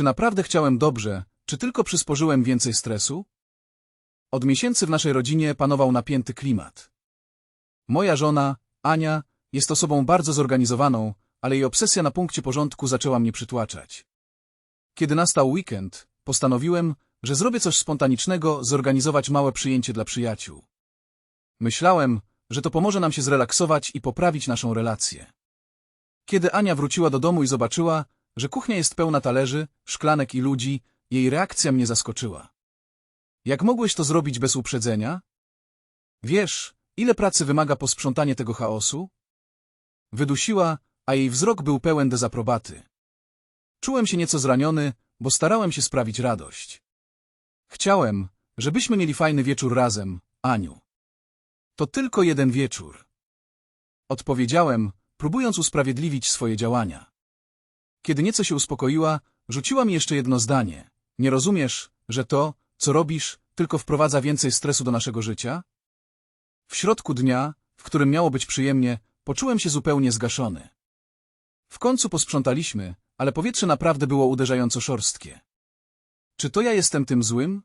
Czy naprawdę chciałem dobrze, czy tylko przysporzyłem więcej stresu? Od miesięcy w naszej rodzinie panował napięty klimat. Moja żona, Ania, jest osobą bardzo zorganizowaną, ale jej obsesja na punkcie porządku zaczęła mnie przytłaczać. Kiedy nastał weekend, postanowiłem, że zrobię coś spontanicznego, zorganizować małe przyjęcie dla przyjaciół. Myślałem, że to pomoże nam się zrelaksować i poprawić naszą relację. Kiedy Ania wróciła do domu i zobaczyła, że kuchnia jest pełna talerzy, szklanek i ludzi, jej reakcja mnie zaskoczyła. Jak mogłeś to zrobić bez uprzedzenia? Wiesz, ile pracy wymaga posprzątanie tego chaosu? Wydusiła, a jej wzrok był pełen dezaprobaty. Czułem się nieco zraniony, bo starałem się sprawić radość. Chciałem, żebyśmy mieli fajny wieczór razem, Aniu. To tylko jeden wieczór. Odpowiedziałem, próbując usprawiedliwić swoje działania. Kiedy nieco się uspokoiła, rzuciła mi jeszcze jedno zdanie. Nie rozumiesz, że to, co robisz, tylko wprowadza więcej stresu do naszego życia? W środku dnia, w którym miało być przyjemnie, poczułem się zupełnie zgaszony. W końcu posprzątaliśmy, ale powietrze naprawdę było uderzająco szorstkie. Czy to ja jestem tym złym?